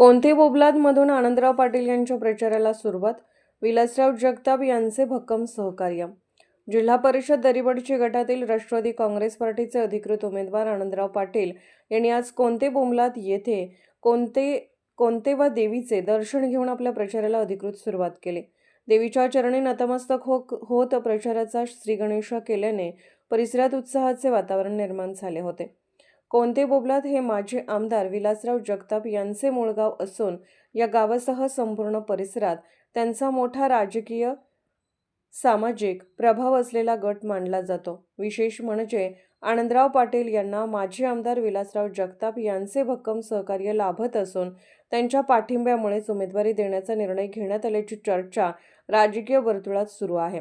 कोणते बोबलादमधून आनंदराव पाटील यांच्या प्रचाराला सुरुवात? विलासराव जगताप यांचे भक्कम सहकार्य. जिल्हा परिषद दरिबडची गटातील राष्ट्रवादी काँग्रेस पार्टीचे अधिकृत उमेदवार आनंदराव पाटील यांनी आज कोणते बोमलात येथे कोणते कोणते व देवीचे दर्शन घेऊन आपल्या प्रचाराला अधिकृत सुरुवात केली? देवीच्या चरणी नतमस्तक हो होत प्रचाराचा श्रीगणेशा केल्याने परिसरात उत्साहाचे वातावरण निर्माण झाले होते. कोणते बोबलात हे माजी आमदार विलासराव जगताप यांचे मूळ गाव असून या गावासह संपूर्ण परिसरात त्यांचा मोठा राजकीय सामाजिक प्रभाव असलेला गट मानला जातो. विशेष म्हणजे आनंदराव पाटील यांना माजी आमदार विलासराव जगताप यांचे भक्कम सहकार्य लाभत असून त्यांच्या पाठिंब्यामुळेच उमेदवारी देण्याचा निर्णय घेण्यात आल्याची चर्चा राजकीय वर्तुळात सुरू आहे.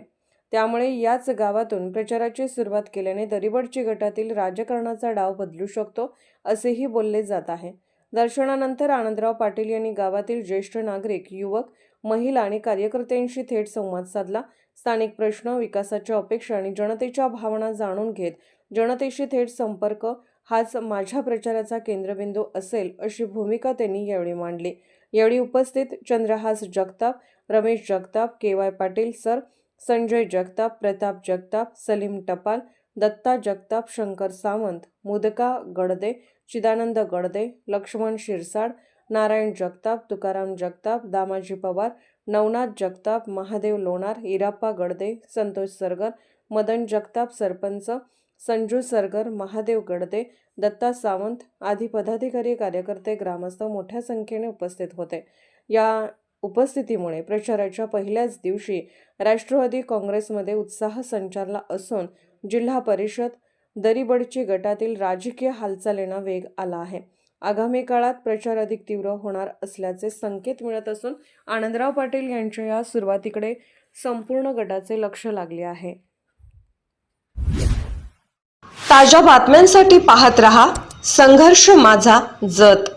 त्यामुळे याच गावातून प्रचाराची सुरुवात केल्याने दरिबडची गटातील राजकारणाचा डाव बदलू शकतो असेही बोलले जात आहे. दर्शनानंतर आनंदराव पाटील यांनी गावातील ज्येष्ठ नागरिक युवक महिला आणि कार्यकर्त्यांशी थेट संवाद साधला. स्थानिक प्रश्न विकासाच्या अपेक्षा आणि जनतेच्या भावना जाणून घेत जनतेशी थेट संपर्क हाच माझ्या प्रचाराचा केंद्रबिंदू असेल अशी भूमिका त्यांनी यावेळी मांडली. यावेळी उपस्थित Chandrahas Jagtap Ramesh Jagtap K Y Patil sir Sanjay Jagtap Pratap Jagtap Salim Tapal Datta Jagtap Shankar Sawant मुदका Gadade चिदानंद गडदे लक्ष्मण शिरसाड नारायण जगताप तुकाराम जगताप दामाजी पवार नवनाथ जगताप महादेव लोणार इराप्पा गडदे संतोष सरगर मदन जगताप सरपंच संजू सरगर महादेव गडदे दत्ता सावंत आदी पदाधिकारी कार्यकर्ते ग्रामस्थ मोठ्या संख्येने उपस्थित होते. या उपस्थितीमुळे प्रचाराच्या पहिल्याच दिवशी राष्ट्रवादी काँग्रेसमध्ये उत्साह संचारला असून जिल्हा परिषद दरीबडची गटातील राजकीय हालचालींना वेग आला आहे. आगामी काळात प्रचार अधिक तीव्र होणार असल्याचे संकेत मिळत असून आनंदराव पाटील यांच्या या सुरुवातीकडे संपूर्ण गटाचे लक्ष लागले आहे. ताज्या बातम्यांसाठी पाहत रहा संघर्ष माझा जत.